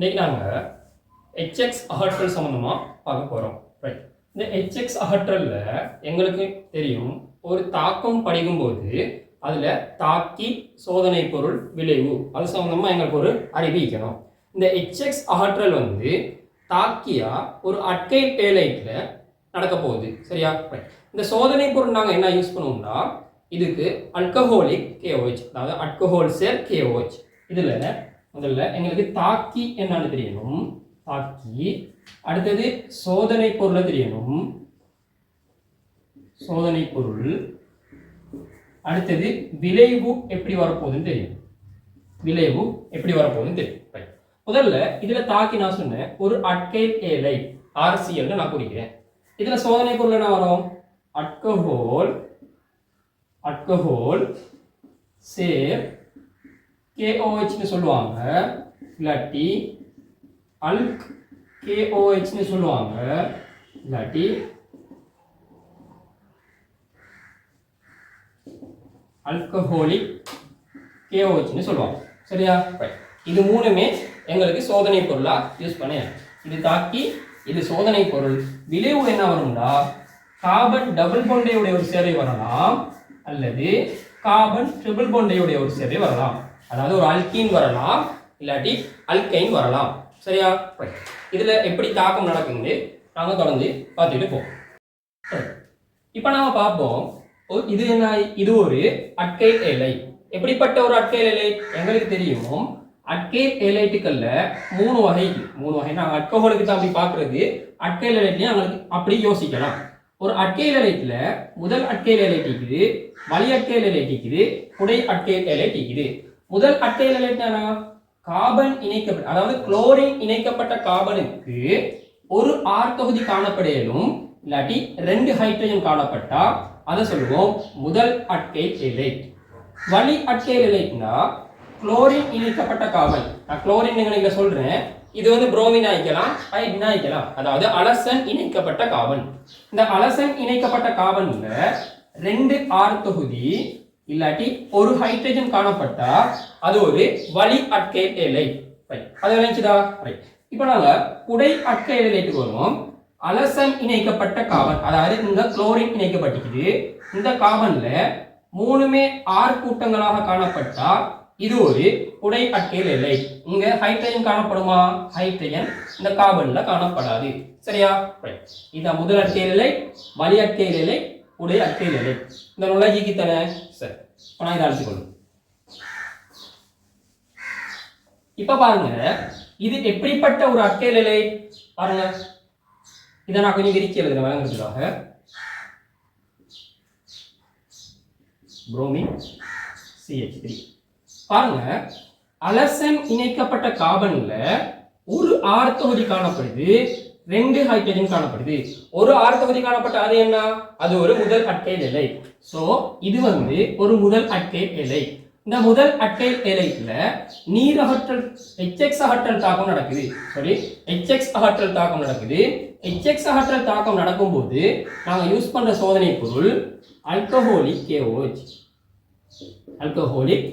இன்னைக்கு நாங்கள் ஹெச்எக்ஸ் அகற்றல் சம்மந்தமாக பார்க்க போகிறோம் ரைட் இந்த ஹெச்எக்ஸ் அகற்றலில் எங்களுக்கு தெரியும் ஒரு தாக்கம் படிக்கும்போது அதில் தாக்கி சோதனை பொருள் விளைவு அது சம்மந்தமாக எங்களுக்கு ஒரு அறிவிக்கணும். இந்த ஹெச்எக்ஸ் அகற்றல் வந்து தாக்கியா ஒரு அட்கை டேலைட்டில் நடக்க போகுது. சரியா? இந்த சோதனை பொருள் நாங்கள் என்ன யூஸ் பண்ணுவோம்னா இதுக்கு அல்கஹோலிக் கேஓஹெச் அதாவது அல்கஹோல் சேர் கேஓஹெச் இதில் முதல்ல எங்களுக்கு தாக்கி என்னன்னு தெரியணும். தாக்கி. அடுத்தது சோதனை பொருளை தெரியணும். சோதனை பொருள். அடுத்தது விளைவு எப்படி வரப்போகுதுன்னு தெரியும். விளைவு எப்படி வரப்போகுதுன்னு தெரியும். முதல்ல இதுல தாக்கி நான் சொன்னேன் ஒரு அட்கைல் ஏலை ஆர்சிஎல்னு நான் குறிக்கிறேன். இதுல சோதனை பொருள் என்ன வரும்? அட்கஹோல் அட்கஹோல் சேர் கேஓஹெச்னு சொல்லுவாங்க. இல்லாட்டி அல்க் கேஓஹெச்னு சொல்லுவாங்க. இல்லாட்டி அல்கஹோலிக் கேஓஹெச்னு சொல்லுவாங்க. சரியா? இது மூணுமே எங்களுக்கு சோதனை பொருளாக யூஸ் பண்ண இது தாக்கி இது சோதனை பொருள். விளைவு என்ன வரும்னா கார்பன் டபுள் பொண்டையுடைய ஒரு சேவை வரலாம். அல்லது கார்பன் ட்ரிபிள் பொண்டையுடைய ஒரு சேவை வரலாம். அதாவது ஒரு அல்கின் வரலாம் இல்லாட்டி அல்கைன் வரலாம். சரியா? இதில் எப்படி தாக்கம் நடக்குதுன்னு நாங்கள் தொடர்ந்து பார்த்துட்டு போவோம். இப்போ நாம் பார்ப்போம் இது என்ன இது ஒரு அட்கை இலை எப்படிப்பட்ட ஒரு அட்கை இலை எங்களுக்கு தெரியும். அட்கை இலைட்டுக்கல்ல மூணு வகை மூணு வகை நாங்கள் அட்கோகளுக்கு தான் அப்படி பார்க்குறது. அட்கை எலைட்லையும் அவங்களுக்கு அப்படி யோசிக்கலாம். ஒரு அட்கை இலைட்டில் முதல் அட்கை இலைட் இருக்குது வலி அட்கை இலைட் இருக்குது குடை அட்கை இலைட் இருக்குது முதல் அட்கை என்ன கார்பன் இணைக்கப்பட்ட அதாவது குளோரின் இணைக்கப்பட்ட கார்பனுக்கு ஒரு ஆர் தொகுதி காணப்படையலும் இல்லாட்டி ரெண்டு ஹைட்ரஜன் காணப்பட்டா அதை சொல்லுவோம் முதல் அட்கை எலைட் வழி அட்கை எலைட்னா குளோரின் இணைக்கப்பட்ட கார்பன். நான் குளோரின் நீங்க சொல்றேன். இது வந்து புரோமின் ஆயிக்கலாம் ஹைட்னா ஆயிக்கலாம் அதாவது அலசன் இணைக்கப்பட்ட கார்பன். இந்த அலசன் இணைக்கப்பட்ட கார்பன்ல ரெண்டு ஆர் தொகுதி இல்லாட்டி ஒரு ஹைட்ரஜன் காணப்பட்டா அது ஒரு வழி அட்கை எல்லை. ரைட் அது விளைஞ்சுதா ரைட் இப்போ நாங்க குடை அட்கை எலைட்டுக்கு வருவோம் அலசன் இணைக்கப்பட்ட கார்பன் அதாவது இந்த குளோரின் இணைக்கப்பட்டிருக்குது இந்த கார்பன்ல மூணுமே ஆர் கூட்டங்களாக காணப்பட்டா இது ஒரு குடை அட்கையில் இல்லை. இங்க ஹைட்ரஜன் காணப்படுமா? ஹைட்ரஜன் இந்த கார்பன்ல காணப்படாது. சரியா? இதான் முதல் அட்கையில் இல்லை. வலி அட்கையில் இல்லை. உடை அட்கையில் இல்லை இந்த நுழைஜிக்கு தானே சரி. இப்போ நான் இதை அழைச்சிக்கொள்ளும் இப்ப பாருங்க இது எப்படிப்பட்ட ஒரு அட்கையில் இல்லை பாருங்க. இதை நான் கொஞ்சம் விரிச்சு எழுதுறேன் வழங்குறதுக்காக. புரோமின் சிஹெச் த்ரீ பாருங்க அலசன் இணைக்கப்பட்ட கார்பன்ல ஒரு ஆர் தொகுதி காணப்படுது. ரெண்டு ஹைட்ரஜன் காணப்படுது. ஒரு ஆர் தொகுதி காணப்பட்ட அது என்ன? அது ஒரு முதல் அட்டை இலை சோ இது வந்து ஒரு முதல் அட்டை இலை இந்த முதல் அட்டை இலைக்குல நீர் அகற்றல் எச்எக்ஸ் அகற்றல் தாக்கம் நடக்குது. சாரி எச்எக்ஸ் அகற்றல் தாக்கம் நடக்குது. எச்எக்ஸ் அகற்றல் தாக்கம் நடக்கும்போது நாங்க யூஸ் பண்ற சோதனை பொருள் alcoholic KOH alcoholic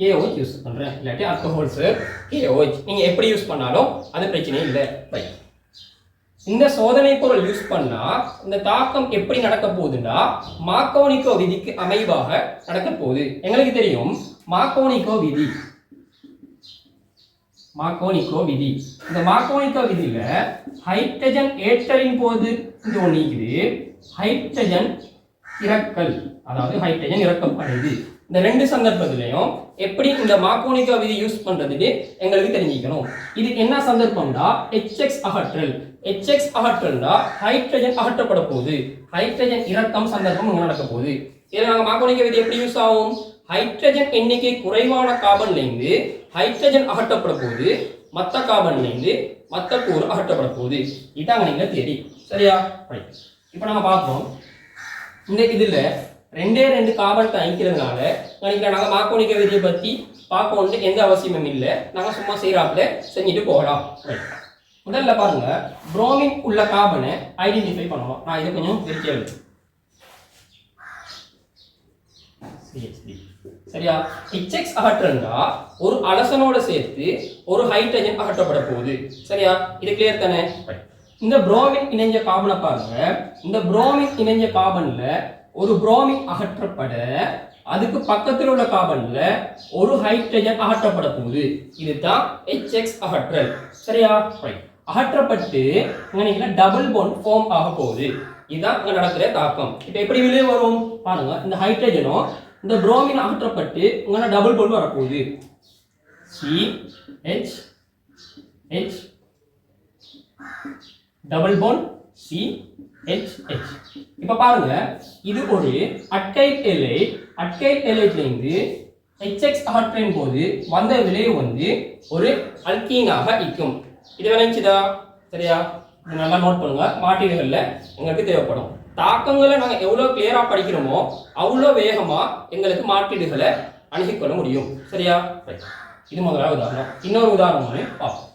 KOH use பண்ணுறேன் இல்லாட்டி அல்கஹோல் சார் கேஓஹெச் நீங்கள் எப்படி யூஸ் பண்ணாலும் அது பிரச்சனை இல்லை. பை இந்த சோதனை பொருள் யூஸ் பண்ணா இந்த தாக்கம் எப்படி நடக்க போகுதுன்னா மாக்கோனிக்கோ விதிக்கு அமைவாக நடக்க போகுது. எங்களுக்கு தெரியும் மாக்கோனிக்கோ விதி. மாக்கோனிக்கோ விதி. இந்த மாக்கோனிக்கோ விதியில ஹைட்ரஜன் ஏற்றலின் போது இந்த ஒன்று ஹைட்ரஜன் இறக்கல். அதாவது ஹைட்ரஜன் இறக்கம் அடையுது. இந்த ரெண்டு சந்தர்ப்பத்திலையும் எப்படி இந்த மாக்கோனிகா விதி யூஸ் பண்றதுக்கு எங்களுக்கு தெரிஞ்சுக்கணும். இது என்ன சந்தர்ப்பம்னா எச்எக்ஸ் அகற்றல். எச்எக்ஸ் அகற்றல்னா ஹைட்ரஜன் அகற்றப்பட போகுது. ஹைட்ரஜன் இறக்கம் சந்தர்ப்பம் இங்க நடக்க போகுது. இதில் நாங்கள் மாக்கோனிகா விதி எப்படி யூஸ் ஆகும்? ஹைட்ரஜன் எண்ணிக்கை குறைவான கார்பன்லேருந்து ஹைட்ரஜன் அகற்றப்பட போகுது. மற்ற கார்பன்ல மற்ற கூறு அகற்றப்பட போகுது. இதாங்க நீங்க தேடி சரியா? இப்போ நாங்கள் பார்ப்போம். இந்த இதில் ரெண்டே ரெண்டு கார்பன் தணிக்கிறதுனால நினைக்கிறேன் நாங்கள் மாக்கோனிக்க விதியை பற்றி பார்க்கணுன்ட்டு எந்த அவசியமும் இல்லை. நாங்கள் சும்மா செய்கிறாப்புல செஞ்சுட்டு போகலாம். முதல்ல பாருங்க புரோமின் உள்ள கார்பனை ஐடென்டிஃபை பண்ணுவோம். நான் இதை கொஞ்சம் CH3 சரியா? ஹெச்எக்ஸ் அகற்றண்டா ஒரு அலசனோட சேர்த்து ஒரு ஹைட்ரஜன் அகற்றப்பட போகுது. சரியா? இது கிளியர் தானே? இந்த புரோமின் இணைஞ்ச கார்பனை பாருங்க. இந்த புரோமின் இணைஞ்ச கார்பன்ல ஒரு புரோமின் அகற்றப்பட அதுக்கு பக்கத்தில் உள்ள கார்பன்ல ஒரு ஹைட்ரஜன் அகற்றப்பட போகுது. இதுதான் ஹெச்எக்ஸ் அகற்றல். சரியா? ரைட் அகற்றப்பட்டு டபுள் பாண்ட் ஃபார்ம் ஆக போகுது. இதுதான் இங்க நடக்கிற தாக்கம். இப்போ எப்படி வெளியே வரும்? பாருங்க இந்த ஹைட்ரஜனும் இந்த புரோமின் அகற்றப்பட்டு உங்களை டபுள் பாண்ட் வரப்போகுது. C H H double bond C H H இப்போ பாருங்க இது ஒரு அட்டைட் எலைட் அட்டைட் எலைட்லேருந்து ஹெச்எக்ஸ் ஆற்றின் போது வந்த விளைவு வந்து ஒரு அல்கீனாக இருக்கும். இது விளைஞ்சுதா சரியா? இது நல்லா நோட் பண்ணுங்க. மாற்றீடுகளில் எங்களுக்கு தேவைப்படும். தாக்கங்களை நாங்கள் எவ்வளோ கிளியராக படிக்கிறோமோ அவ்வளோ வேகமாக எங்களுக்கு மாற்றீடுகளை அணுகிக்கொள்ள முடியும். சரியா? இது முதலாவது உதாரணம். இன்னொரு உதாரணம் பார்ப்போம்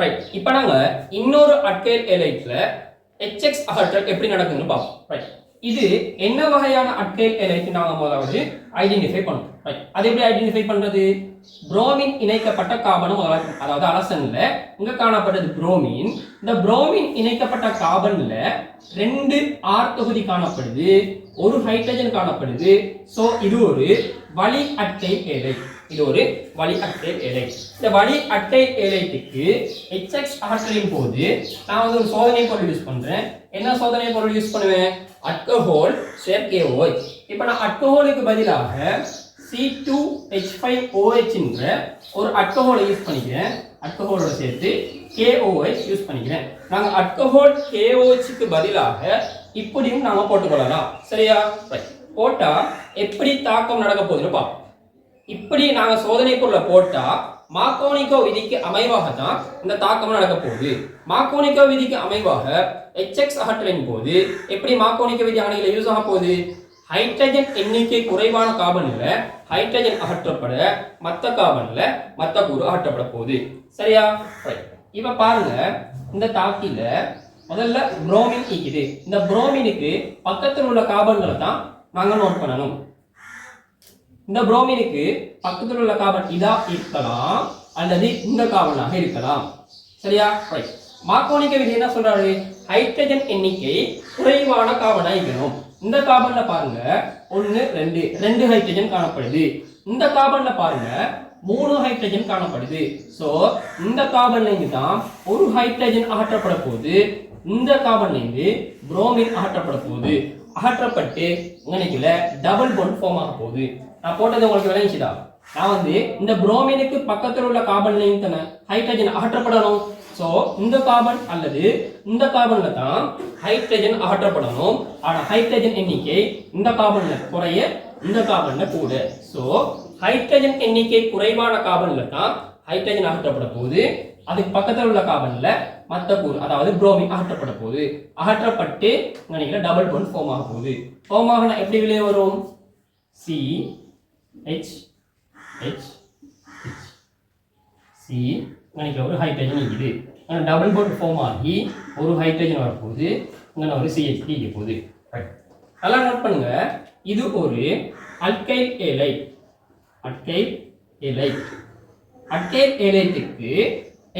ரைட் இப்போ நாங்க இன்னொரு அட்கைல் எலைட்ல ஹெச்எக்ஸ் அகற்றல் எப்படி நடக்குதுன்னு பார்ப்போம். ரைட் இது என்ன வகையான அட்கைல் எலைட் நாங்கள் முதலாவது ஐடென்டிஃபை பண்ணோம் ரைட் அது எப்படி ஐடென்டிஃபை பண்றது? புரோமின் இணைக்கப்பட்ட கார்பனும் முதலாவது அதாவது அலசன்ல இங்க காணப்பட்டது புரோமின் இந்த புரோமின் இணைக்கப்பட்ட கார்பன்ல ரெண்டு ஆர் தொகுதி காணப்படுது. ஒரு ஹைட்ரஜன் காணப்படுது. சோ இது ஒரு வழி அட்டை எலை இது ஒரு வழி அட்டை எலை இந்த வழி அட்டை எலைட்டுக்கு HX ஆற்றலின் போது நான் வந்து ஒரு சோதனை பொருள் யூஸ் பண்ணுறேன் என்ன சோதனை பொருள் யூஸ் பண்ணுவேன்? அட்கஹோல் செயற்கை ஓய் இப்போ நான் அல்கஹாலுக்கு பதிலாக சி டூ ஹெச் ஃபைவ் ஓஹெச்ன்ற ஒரு அல்கஹாலை யூஸ் பண்ணிக்கிறேன். அல்கஹாலோட சேர்த்து கேஓஹெச் யூஸ் பண்ணிக்கிறேன். நாங்கள் அட்கஹோல் கேஓஹெச்சுக்கு பதிலாக இப்படியும் நாங்கள் போட்டுக்கொள்ளலாம். சரியா? ரைட் எப்படி தாக்கம் நடக்க போகுதுன்னு பார்ப்போம். இப்படி நாங்க சோதனை பொருளை போட்டா மாக்கோனிக்கோ விதிக்கு அமைவாக தான் இந்த தாக்கம் நடக்க போகுது. மாக்கோனிக்கோ விதிக்கு அமைவாக எச்எக்ஸ் அகற்றலின் போது எப்படி மாக்கோனிக்கோ விதி அணைகளை யூஸ் ஆக போகுது? ஹைட்ரஜன் எண்ணிக்கை குறைவான கார்பன்ல ஹைட்ரஜன் அகற்றப்பட மற்ற கார்பன்ல மற்ற கூறு அகற்றப்பட போகுது. சரியா? இப்போ பாருங்க இந்த தாக்கியில் முதல்ல புரோமின் ஈக்குது இந்த புரோமினுக்கு பக்கத்தில் உள்ள கார்பன்களை தான் நாங்கள் நோட் பண்ணணும். இந்த புரோமினுக்கு பக்கத்தில் உள்ள கார்பன் இதா இருக்கலாம் அல்லது இந்த கார்பனாக இருக்கலாம். சரியா? ரைட் மார்க்கோனிக்க விதி என்ன சொல்றாரு? ஹைட்ரஜன் எண்ணிக்கை குறைவான கார்பனா இருக்கணும். இந்த கார்பன்ல பாருங்க ஒன்னு ரெண்டு ரெண்டு ஹைட்ரஜன் காணப்படுது. இந்த கார்பன்ல பாருங்க மூணு ஹைட்ரஜன் காணப்படுது. ஸோ இந்த கார்பன்ல இருந்து தான் ஒரு ஹைட்ரஜன் அகற்றப்பட போகுது. இந்த கார்பன்ல இருந்து புரோமின் அகற்றப்பட போகுது. அகற்றப்பட்டு நினைக்கல டபுள் பொன் ஃபார்ம் ஆக போகுது. நான் போட்டது உங்களுக்கு விளைஞ்சுதா நான் வந்து இந்த புரோமினுக்கு பக்கத்தில் உள்ள கார்பன்லையும் தானே ஹைட்ரஜன் அகற்றப்படணும். ஸோ இந்த கார்பன் அல்லது இந்த கார்பனில் தான் ஹைட்ரஜன் அகற்றப்படணும். ஆனால் ஹைட்ரஜன் எண்ணிக்கை இந்த கார்பனில் குறைய இந்த கார்பனில் கூட. ஸோ ஹைட்ரஜன் எண்ணிக்கை குறைவான கார்பனில் தான் ஹைட்ரஜன் அகற்றப்பட போகுது. அதுக்கு பக்கத்தில் உள்ள கார்பனில் மற்ற கூறு அதாவது புரோமின் அகற்றப்பட போகுது. அகற்றப்பட்டு நினைக்கிற டபுள் பொன் ஃபோம் ஆக போகுது. ஃபோம் ஆகினா எப்படி வெளியே வரும்? சி ஹெச் ஹெச் சி நினைக்கிற ஒரு ஹைட்ரஜன் இருக்குது ஆனால் டபுள் போட் ஃபார்ம் ஆகி ஒரு ஹைட்ரஜன் வரப்போகுது. இங்கே ஒரு சிஹெச்டி இருக்க போகுது. ரைட் நல்லா நோட் பண்ணுங்க. இது ஒரு alkyl halide alkyl halide alkyl ஏலைட்டுக்கு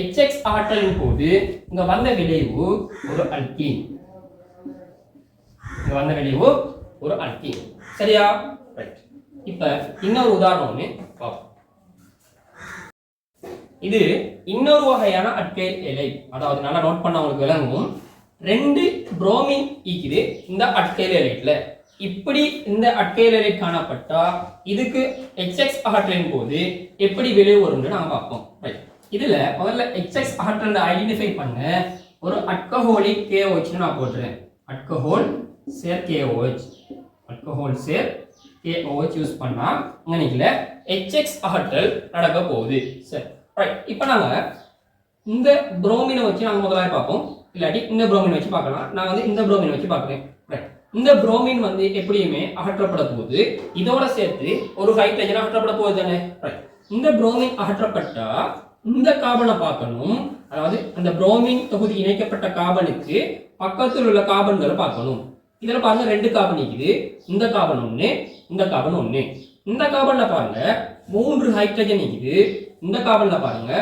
HX ஆற்றலின் போது இங்கே வந்த விளைவு ஒரு அல்கீன் இங்கே வந்த விளைவு ஒரு அல்கீன் சரியா? ரைட் இப்போ இன்னொரு உதாரணம் ஒன்று பார்ப்போம் இது இன்னொரு வகையான அட்கை இலை அதாவது நல்லா நோட் பண்ண உங்களுக்கு விளங்கும். ரெண்டு புரோமின் ஈக்குது இந்த அட்கைல் இலைட்ல இப்படி இந்த அட்கைல் இலை காணப்பட்டா இதுக்கு எக்ஸ்எக்ஸ் அகற்றின் போது எப்படி விளைவு வரும்னு நாங்கள் பார்ப்போம். ரைட் இதுல முதல்ல எக்ஸ்எக்ஸ் அகற்றல் ஐடென்டிஃபை பண்ண. ஒரு அல்கஹோலிக் கேஓஹெச்னு நான் போட்டுறேன். அட்கஹோல் சேர் கேஓஹெச் அட்கஹோல் சேர் கேஓஹெச் யூஸ் பண்ணால் நினைக்கல எச்எக்ஸ் அகற்றல் நடக்க போகுது. சரி ரைட் இப்போ நாங்கள் இந்த புரோமினை வச்சு நாங்கள் முதலாக பார்ப்போம். இல்லாட்டி இந்த புரோமின் வச்சு பார்க்கலாம். நான் வந்து இந்த புரோமின் வச்சு பார்க்குறேன். ரைட் இந்த புரோமின் வந்து எப்படியுமே அகற்றப்பட போகுது. இதோட சேர்த்து ஒரு ஹைட்ரஜன் அகற்றப்பட போகுது தானே? ரைட் இந்த புரோமின் அகற்றப்பட்டா இந்த கார்பனை பார்க்கணும். அதாவது அந்த புரோமின் தொகுதி இணைக்கப்பட்ட கார்பனுக்கு பக்கத்தில் உள்ள கார்பன்களை பார்க்கணும். இதில் பாருங்க ரெண்டு கார்பன் இருக்குது இந்த கார்பன் ஒன்று இந்த கார்பன் ஒன்று இந்த கார்பன்ல பாருங்க மூன்று ஹைட்ரஜன் இருக்குது இந்த கார்பன்ல பாருங்க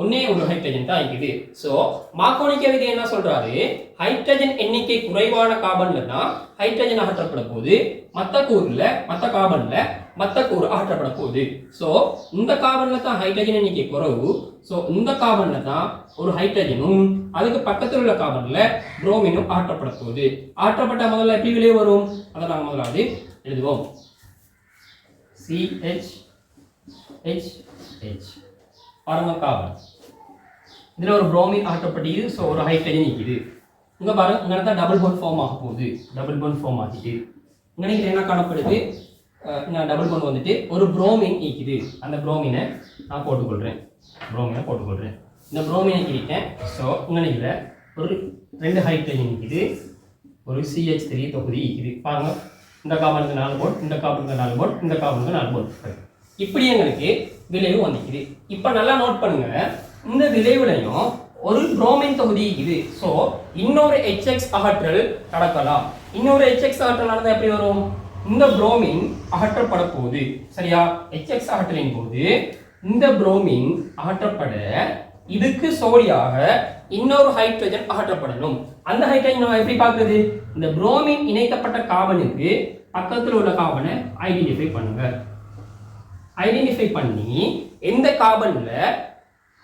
ஒன்னே ஒரு ஹைட்ரஜன் தான் இருக்குது. ஸோ மாக்கோனிக்க விதி என்ன சொல்றாரு? ஹைட்ரஜன் எண்ணிக்கை குறைவான கார்பன்ல தான் ஹைட்ரஜன் அகற்றப்பட போகுது மற்ற கூறுல மற்ற கார்பன்ல மற்ற கூறு அகற்றப்பட போகுது ஸோ இந்த கார்பன்ல தான் ஹைட்ரஜன் எண்ணிக்கை குறவு ஸோ இந்த கார்பன்ல தான் ஒரு ஹைட்ரஜனும் அதுக்கு பக்கத்தில் உள்ள கார்பன்ல புரோமினும் அகற்றப்பட போகுது முதல்ல எப்படி வெளியே வரும் அதை நாங்கள் முதலாவது எழுதுவோம் சிஹெச் ஹெச் ஹெச் பாருங்க கார்பன் இதில் ஒரு புரோமின் ஆட்டப்பட்டிது ஸோ ஒரு ஹைட்ரஜன் நிற்கிது இங்கே பாருங்க இங்கே தான் டபுள் போன் ஃபார்ம் ஆக போகுது டபுள் போன் ஃபார்ம் ஆகிட்டு இங்கே நீங்கள் என்ன காணப்படுது நான் டபுள் பாண்ட் வந்துட்டு ஒரு புரோமின் நிற்கிது அந்த புரோமினை நான் போட்டுக்கொள்கிறேன் புரோமினை போட்டுக்கொள்கிறேன் இந்த புரோமினை கிட்டேன் ஸோ இங்கே ஒரு ரெண்டு ஹைட்ரஜன் நிற்கிது ஒரு சிஹெச் த்ரீ தொகுதி இருக்குது. பாருங்க. இந்த கார்பனுக்கு நாலு போல் இந்த கார்பனுக்கு நாலு போல் இந்த கார்பனுக்கு நாலு போல் இப்படி எங்களுக்கு விளைவு வந்துக்குது இப்போ நல்லா நோட் பண்ணுங்க. இந்த விளைவுலையும் ஒரு புரோமின் தொகுதி இருக்குது. ஸோ இன்னொரு ஹெச்எக்ஸ் அகற்றல் நடக்கலாம். இன்னொரு ஹெச்எக்ஸ் அகற்றல் நடந்தால் எப்படி வரும்? இந்த புரோமின் அகற்றப்பட போகுது சரியா? எச்எக்ஸ் அகற்றலின் போது இந்த புரோமின் அகற்றப்பட இதுக்கு சோடியாக இன்னொரு ஹைட்ரஜன் அகற்றப்படணும். அந்த ஹைட்ரஜன் நம்ம எப்படி பார்க்குறது? இந்த புரோமின் இணைக்கப்பட்ட கார்பனுக்கு பக்கத்தில் உள்ள கார்பனை ஐடென்டிஃபை பண்ணுங்க. ஐடென்டிஃபை பண்ணி எந்த கார்பன்ல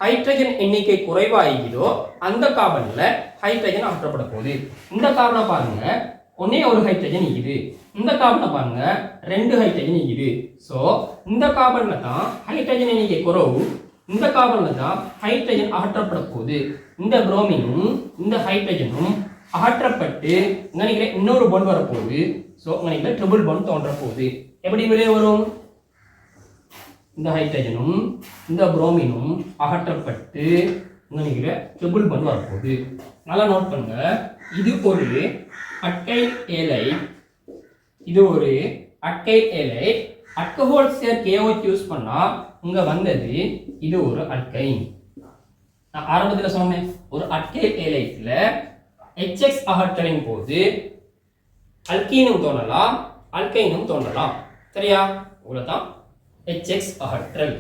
ஹைட்ரஜன் எண்ணிக்கை குறைவாகிதோ அந்த கார்பன்ல ஹைட்ரஜன் அகற்றப்பட போகுது இந்த கார்பனை பாருங்க. ஒன்னே ஒரு ஹைட்ரஜன் இருக்குது. இந்த கார்பனை பாருங்க ரெண்டு ஹைட்ரஜன் இருக்குது ஸோ இந்த கார்பனில் தான் ஹைட்ரஜன் எண்ணிக்கை குறவு இந்த கார்பனில் தான் ஹைட்ரஜன் அகற்றப்பட போகுது. இந்த புரோமினும் இந்த ஹைட்ரஜனும் அகற்றப்பட்டு இங்க நினைக்கிறேன் இன்னொரு பொன் வரப்போகுது. ஸோ இங்க நினைக்கிறேன் ட்ரிபிள் பொன் தோன்ற போகுது. எப்படி வெளியே வரும்? இந்த ஹைட்ரஜனும் இந்த புரோமினும் அகற்றப்பட்டு நினைக்கிற ட்ரிபிள் பொன் வரப்போகுது. நல்லா நோட் பண்ணுங்க. இது ஒரு அட்டை ஏலை இது ஒரு அட்டை ஏலை அட்கஹோல் சேர் யூஸ் பண்ணா இங்கே வந்தது இது ஒரு அல்கைன் நான் ஆரம்பத்தில் சொன்னேன் ஒரு அட்கை ஏலைத்துல ஹெச்எக்ஸ் அகற்றலின் போது அல்கீனும் தோன்றலாம் அல்கைனும் தோன்றலாம் சரியா? இவ்வளவுதான் ஹெச்எக்ஸ் அகற்றல்.